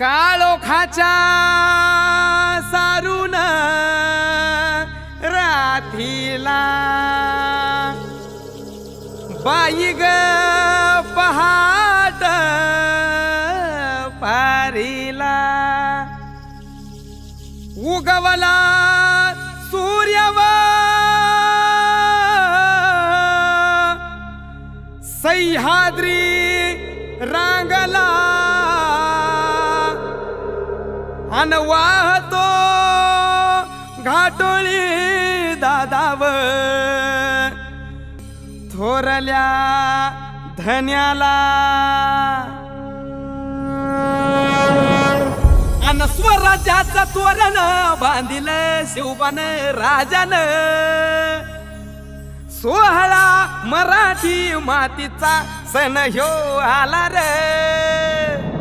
काळोखाच्या सारून राधीला बाई ग पहाट पारीला. उगवला सूर्यवा सह्याद्री रांगला. अन वाहतो घाटोळी दादाव थोरल्या धन्याला. अन स्वराज्याचं तोरण बांधिल शिवबान राजन. सोहळा मराठी मातीचा सण ह्यो आला रे.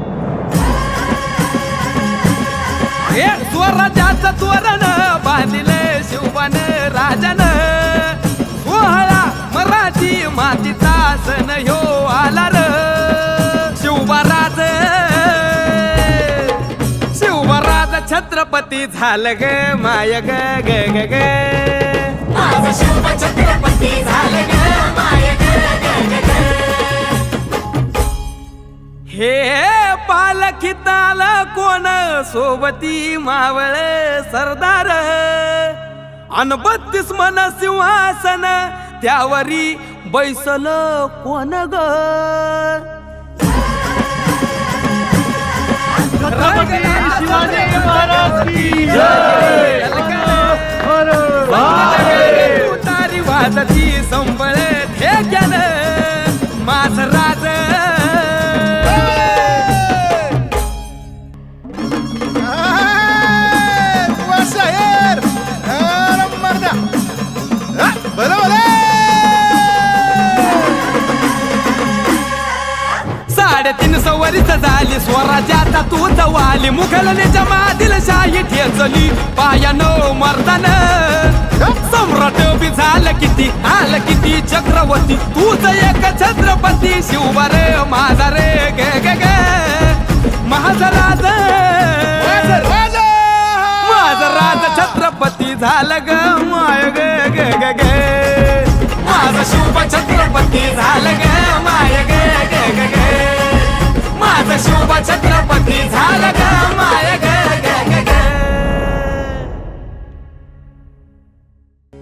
हे स्वराज्याचं तोरण बांधिले शिवबान राजान. सोहळा मराठी मातीचा सण ह्यो आला र शिवबाराज शिवबाराज छत्रपती झालं ग माय ग ग ग ग. माझं छत्रपती झालं हे पालखिताल कोण? सोबती मावळ सरदार. अन बत्तीस मन सिंहासन त्यावरी बैसल कोण ग? छत्रपती शिवाजी महाराज की उतारी वाजती संबळ ठेक्यान. माझ राज साडेतीन सवरीच झाली स्वराज्याचा तू वाली मुघलने मादील शाही ठेचली पायानो मर्दान. सम्राट बी झालं किती आलं किती चक्रवर्ती. तूच एक छत्रपती शिवबार माझा रे गे गे गे. माझा राज छत्रपती झालं ग माय ग ग ग ग. माझा शिव